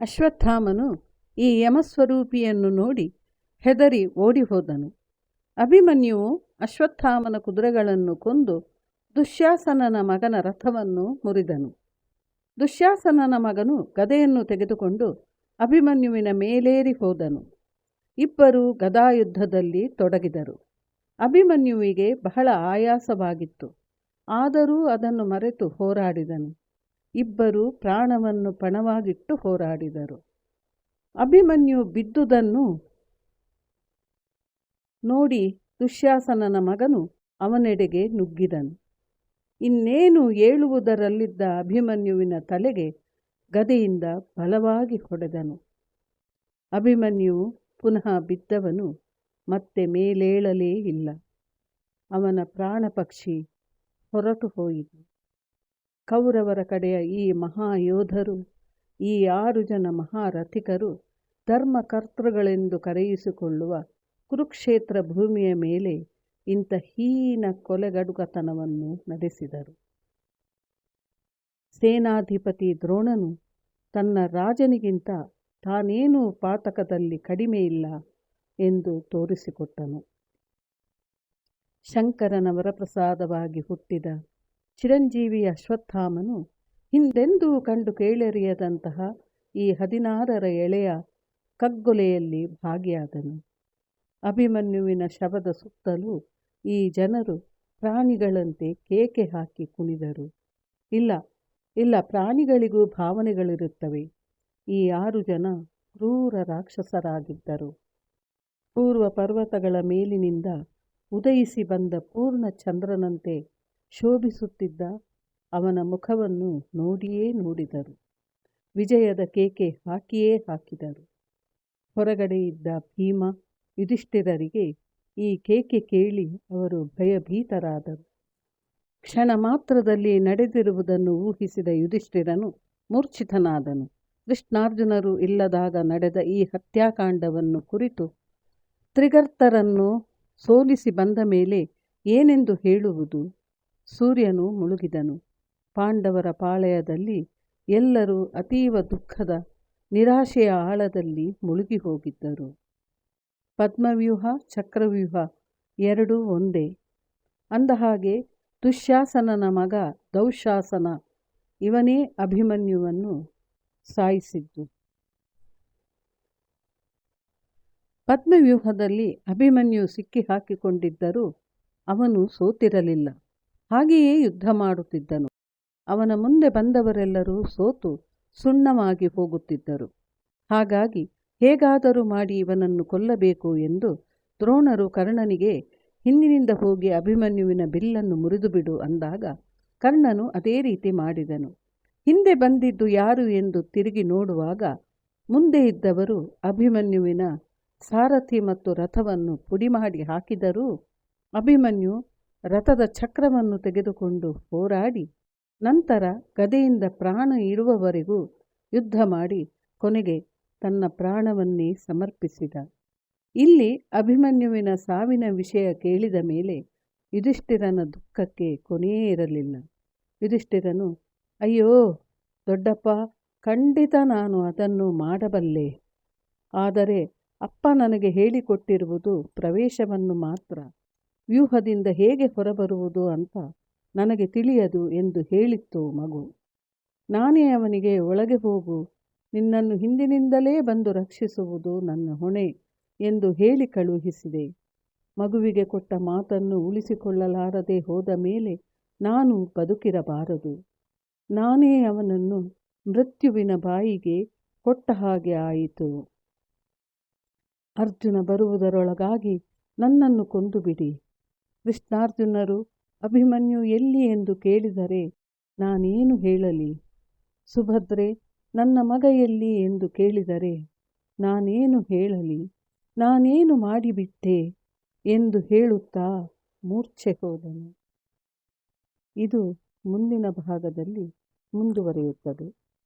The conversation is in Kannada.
ಅಶ್ವತ್ಥಾಮನು ಈ ಯಮಸ್ವರೂಪಿಯನ್ನು ನೋಡಿ ಹೆದರಿ ಓಡಿ ಹೋದನು ಅಭಿಮನ್ಯುವು ಅಶ್ವತ್ಥಾಮನ ಕುದುರೆಗಳನ್ನು ಕೊಂದು ದುಶ್ಯಾಸನನ ಮಗನ ರಥವನ್ನು ಮುರಿದನು. ದುಶ್ಯಾಸನನ ಮಗನು ಗದೆಯನ್ನು ತೆಗೆದುಕೊಂಡು ಅಭಿಮನ್ಯುವಿನ ಮೇಲೇರಿ ಹೋದನು. ಇಬ್ಬರು ಗದಾಯುದ್ಧದಲ್ಲಿ ತೊಡಗಿದರು. ಅಭಿಮನ್ಯುವಿಗೆ ಬಹಳ ಆಯಾಸವಾಗಿತ್ತು. ಆದರೂ ಅದನ್ನು ಮರೆತು ಹೋರಾಡಿದನು. ಇಬ್ಬರು ಪ್ರಾಣವನ್ನು ಪಣವಾಗಿಟ್ಟು ಹೋರಾಡಿದರು. ಅಭಿಮನ್ಯು ಬಿದ್ದುದನ್ನು ನೋಡಿ ದುಶ್ಯಾಸನನ ಮಗನು ಅವನೆಡೆಗೆ ನುಗ್ಗಿದನು. ಇನ್ನೇನು ಏಳುವುದರಲ್ಲಿದ್ದ ಅಭಿಮನ್ಯುವಿನ ತಲೆಗೆ ಗದೆಯಿಂದ ಬಲವಾಗಿ ಹೊಡೆದನು. ಅಭಿಮನ್ಯು ಪುನಃ ಬಿದ್ದವನು ಮತ್ತೆ ಮೇಲೇಳಲೇ ಇಲ್ಲ. ಅವನ ಪ್ರಾಣ ಪಕ್ಷಿ ಹೊರಟು ಹೋಯಿತು. ಕೌರವರ ಕಡೆಯ ಈ ಮಹಾಯೋಧರು, ಈ ಆರು ಜನ ಮಹಾರಥಿಕರು ಧರ್ಮಕರ್ತೃಗಳೆಂದು ಕರೆಯಿಸಿಕೊಳ್ಳುವ ಕುರುಕ್ಷೇತ್ರ ಭೂಮಿಯ ಮೇಲೆ ಇಂಥ ಹೀನ ಕೊಲೆಗಡುಗತನವನ್ನು ನಡೆಸಿದರು. ಸೇನಾಧಿಪತಿ ದ್ರೋಣನು ತನ್ನ ರಾಜನಿಗಿಂತ ತಾನೇನೂ ಪಾತಕದಲ್ಲಿ ಕಡಿಮೆಯಿಲ್ಲ ಎಂದು ತೋರಿಸಿಕೊಟ್ಟನು. ಶಂಕರನ ವರಪ್ರಸಾದವಾಗಿ ಹುಟ್ಟಿದ ಚಿರಂಜೀವಿ ಅಶ್ವತ್ಥಾಮನು ಹಿಂದೆಂದೂ ಕಂಡು ಕೇಳರಿಯದಂತಹ ಈ ಹದಿನಾರರ ಎಳೆಯ ಕಗ್ಗೊಲೆಯಲ್ಲಿ ಭಾಗಿಯಾದನು. ಅಭಿಮನ್ಯುವಿನ ಶವದ ಸುತ್ತಲೂ ಈ ಜನರು ಪ್ರಾಣಿಗಳಂತೆ ಕೇಕೆ ಹಾಕಿ ಕುಣಿದರು. ಇಲ್ಲ ಇಲ್ಲ, ಪ್ರಾಣಿಗಳಿಗೂ ಭಾವನೆಗಳಿರುತ್ತವೆ. ಈ ಆರು ಜನ ಕ್ರೂರ ರಾಕ್ಷಸರಾಗಿದ್ದರು. ಪೂರ್ವ ಪರ್ವತಗಳ ಮೇಲಿನಿಂದ ಉದಯಿಸಿ ಬಂದ ಪೂರ್ಣ ಚಂದ್ರನಂತೆ ಶೋಭಿಸುತ್ತಿದ್ದ ಅವನ ಮುಖವನ್ನು ನೋಡಿಯೇ ನೋಡಿದರು. ವಿಜಯದ ಕೇಕೆ ಹಾಕಿಯೇ ಹಾಕಿದರು. ಹೊರಗಡೆ ಇದ್ದ ಭೀಮ ಯುಧಿಷ್ಠಿರರಿಗೆ ಈ ಕೇಕೆ ಕೇಳಿ ಅವರು ಭಯಭೀತರಾದರು. ಕ್ಷಣ ಮಾತ್ರದಲ್ಲಿ ನಡೆದಿರುವುದನ್ನು ಊಹಿಸಿದ ಯುಧಿಷ್ಠಿರನು ಮೂರ್ಛಿತನಾದನು. ಕೃಷ್ಣಾರ್ಜುನರು ಇಲ್ಲದಾಗ ನಡೆದ ಈ ಹತ್ಯಾಕಾಂಡವನ್ನು ಕುರಿತು ತ್ರಿಗರ್ತರನ್ನು ಸೋಲಿಸಿ ಬಂದ ಮೇಲೆ ಏನೆಂದು ಹೇಳುವುದು? ಸೂರ್ಯನು ಮುಳುಗಿದನು. ಪಾಂಡವರ ಪಾಳಯದಲ್ಲಿ ಎಲ್ಲರೂ ಅತೀವ ದುಃಖದ, ನಿರಾಶೆಯ ಆಳದಲ್ಲಿ ಮುಳುಗಿ ಹೋಗಿದ್ದರು ಪದ್ಮವ್ಯೂಹ, ಚಕ್ರವ್ಯೂಹ ಎರಡೂ ಒಂದೇ. ಅಂದಹಾಗೆ ದುಶ್ಯಾಸನನ ಮಗ ದೌಶಾಸನ ಇವನೇ ಅಭಿಮನ್ಯುವನ್ನು ಸಾಯಿಸಿದ್ದು. ಪದ್ಮವ್ಯೂಹದಲ್ಲಿ ಅಭಿಮನ್ಯು ಸಿಕ್ಕಿ ಹಾಕಿಕೊಂಡಿದ್ದರೂ ಅವನು ಸೋತಿರಲಿಲ್ಲ. ಹಾಗೆಯೇ ಯುದ್ಧ ಮಾಡುತ್ತಿದ್ದನು. ಅವನ ಮುಂದೆ ಬಂದವರೆಲ್ಲರೂ ಸೋತು ಸುಣ್ಣವಾಗಿ ಹೋಗುತ್ತಿದ್ದರು. ಹಾಗಾಗಿ ಹೇಗಾದರೂ ಮಾಡಿ ಇವನನ್ನು ಕೊಲ್ಲಬೇಕು ಎಂದು ದ್ರೋಣರು ಕರ್ಣನಿಗೆ ಹಿಂದಿನಿಂದ ಹೋಗಿ ಅಭಿಮನ್ಯುವಿನ ಬಿಲ್ಲನ್ನು ಮುರಿದುಬಿಡು ಅಂದಾಗ ಕರ್ಣನು ಅದೇ ರೀತಿ ಮಾಡಿದನು. ಹಿಂದೆ ಬಂದಿದ್ದು ಯಾರು ಎಂದು ತಿರುಗಿ ನೋಡುವಾಗ ಮುಂದೆ ಇದ್ದವರು ಅಭಿಮನ್ಯುವಿನ ಸಾರಥಿ ಮತ್ತು ರಥವನ್ನು ಪುಡಿ ಮಾಡಿ ಹಾಕಿದರೂ ಅಭಿಮನ್ಯು ರಥದ ಚಕ್ರವನ್ನು ತೆಗೆದುಕೊಂಡು ಹೋರಾಡಿ, ನಂತರ ಗದೆಯಿಂದ ಪ್ರಾಣ ಇರುವವರೆಗೂ ಯುದ್ಧ ಮಾಡಿ ಕೊನೆಗೆ ತನ್ನ ಪ್ರಾಣವನ್ನೇ ಸಮರ್ಪಿಸಿದ. ಇಲ್ಲಿ ಅಭಿಮನ್ಯುವಿನ ಸಾವಿನ ವಿಷಯ ಕೇಳಿದ ಮೇಲೆ ಯುಧಿಷ್ಠಿರನ ದುಃಖಕ್ಕೆ ಕೊನೆಯೇ ಇರಲಿಲ್ಲ. ಯುಧಿಷ್ಠಿರನು, ಅಯ್ಯೋ, ದೊಡ್ಡಪ್ಪ, ಖಂಡಿತ ನಾನು ಅದನ್ನು ಮಾಡಬಲ್ಲೆ. ಆದರೆ ಅಪ್ಪ ನನಗೆ ಹೇಳಿಕೊಟ್ಟಿರುವುದು ಪ್ರವೇಶವನ್ನು ಮಾತ್ರ. ವ್ಯೂಹದಿಂದ ಹೇಗೆ ಹೊರಬರುವುದು ಅಂತ ನನಗೆ ತಿಳಿಯದು ಎಂದು ಹೇಳಿತ್ತು ಮಗು. ನಾನೇ ಅವನಿಗೆ ಒಳಗೆ ಹೋಗು, ನಿನ್ನನ್ನು ಹಿಂದಿನಿಂದಲೇ ಬಂದು ರಕ್ಷಿಸುವುದು ನನ್ನ ಹೊಣೆ ಎಂದು ಹೇಳಿ ಕಳುಹಿಸಿದೆ. ಮಗುವಿಗೆ ಕೊಟ್ಟ ಮಾತನ್ನು ಉಳಿಸಿಕೊಳ್ಳಲಾರದೆ ಹೋದ ಮೇಲೆ ನಾನು ಬದುಕಿರಬಾರದು. ನಾನೇ ಅವನನ್ನು ಮೃತ್ಯುವಿನ ಬಾಯಿಗೆ ಕೊಟ್ಟ ಹಾಗೆ ಆಯಿತು. ಅರ್ಜುನ ಬರುವುದರೊಳಗಾಗಿ ನನ್ನನ್ನು ಕೊಂದು ಬಿಡಿ ಕೃಷ್ಣಾರ್ಜುನರು ಅಭಿಮನ್ಯು ಎಲ್ಲಿ ಎಂದು ಕೇಳಿದರೆ, ನಾನೇನು ಹೇಳಲಿ? ಸುಭದ್ರೆ, ನನ್ನ ಮಗ ಎಲ್ಲಿ ಎಂದು ಕೇಳಿದರೆ, ನಾನೇನು ಹೇಳಲಿ? ನಾನೇನು ಮಾಡಿಬಿಟ್ಟೆ ಎಂದು ಹೇಳುತ್ತಾ ಮೂರ್ಛೆ ಹೋದನು. ಇದು ಮುಂದಿನ ಭಾಗದಲ್ಲಿ ಮುಂದುವರಿಯುತ್ತದೆ.